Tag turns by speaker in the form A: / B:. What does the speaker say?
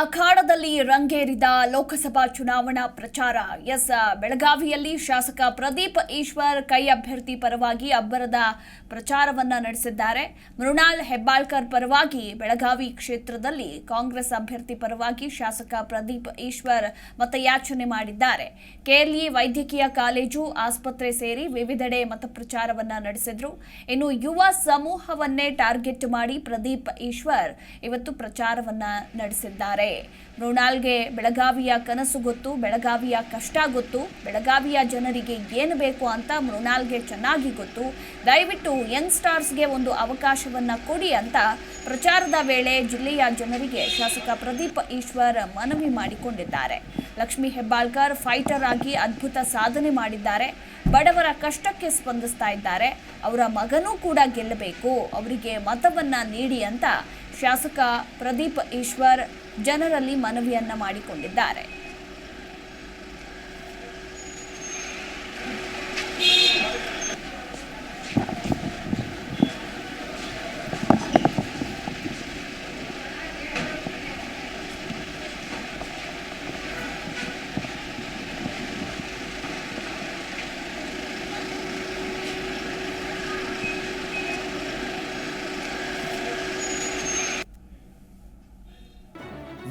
A: ಅಖಾಡದಲ್ಲಿ ರಂಗೇರಿದ ಲೋಕಸಭಾ ಚುನಾವಣಾ ಪ್ರಚಾರ. ಎಸ್, ಬೆಳಗಾವಿಯಲ್ಲಿ ಶಾಸಕ ಪ್ರದೀಪ್ ಈಶ್ವರ್ ಕೈ ಅಭ್ಯರ್ಥಿ ಪರವಾಗಿ ಅಬ್ಬರದ ಪ್ರಚಾರವನ್ನ ನಡೆಸಿದ್ದಾರೆ. ಮೃಣಾಲ್ ಹೆಬ್ಬಾಳ್ಕರ್ ಪರವಾಗಿ ಬೆಳಗಾವಿ ಕ್ಷೇತ್ರದಲ್ಲಿ ಕಾಂಗ್ರೆಸ್ ಅಭ್ಯರ್ಥಿ ಪರವಾಗಿ ಶಾಸಕ ಪ್ರದೀಪ್ ಈಶ್ವರ್ ಮತಯಾಚನೆ ಮಾಡಿದ್ದಾರೆ. ಕೆಎಲ್ಇ ವೈದ್ಯಕೀಯ ಕಾಲೇಜು, ಆಸ್ಪತ್ರೆ ಸೇರಿ ವಿವಿಧೆಡೆ ಮತಪ್ರಚಾರವನ್ನ ನಡೆಸಿದ್ರು. ಇನ್ನು ಯುವ ಸಮೂಹವನ್ನೇ ಟಾರ್ಗೆಟ್ ಮಾಡಿ ಪ್ರದೀಪ್ ಈಶ್ವರ್ ಇವತ್ತು ಪ್ರಚಾರವನ್ನ ನಡೆಸಿದ್ದಾರೆ. ಮೃಣಾಲ್ಗೆ ಬೆಳಗಾವಿಯ ಕನಸು ಗೊತ್ತು, ಬೆಳಗಾವಿಯ ಕಷ್ಟ ಗೊತ್ತು, ಬೆಳಗಾವಿಯ ಜನರಿಗೆ ಏನು ಬೇಕು ಅಂತ ಮೃಣಾಲ್ಗೆ ಚೆನ್ನಾಗಿ ಗೊತ್ತು. ದಯವಿಟ್ಟು ಯಂಗ್ ಸ್ಟಾರ್ಸ್ಗೆ ಒಂದು ಅವಕಾಶವನ್ನು ಕೊಡಿ ಅಂತ ಪ್ರಚಾರದ ವೇಳೆ ಜಿಲ್ಲೆಯ ಜನರಿಗೆ ಶಾಸಕ ಪ್ರದೀಪ್ ಈಶ್ವರ್ ಮನವಿ ಮಾಡಿಕೊಂಡಿದ್ದಾರೆ. ಲಕ್ಷ್ಮೀ ಹೆಬ್ಬಾಳ್ಕರ್ ಫೈಟರ್ ಆಗಿ ಅದ್ಭುತ ಸಾಧನೆ ಮಾಡಿದ್ದಾರೆ. ಬಡವರ ಕಷ್ಟಕ್ಕೆ ಸ್ಪಂದಿಸ್ತಾ ಇದ್ದಾರೆ. ಅವರ ಮಗನೂ ಕೂಡ ಗೆಲ್ಲಬೇಕು. ಅವರಿಗೆ ಮತವನ್ನು ನೀಡಿ ಅಂತ ಶಾಸಕ ಪ್ರದೀಪ್ ಈಶ್ವರ್ ಜನರಲ್ಲಿ ಮನವಿಯನ್ನ ಮಾಡಿಕೊಂಡಿದ್ದಾರೆ.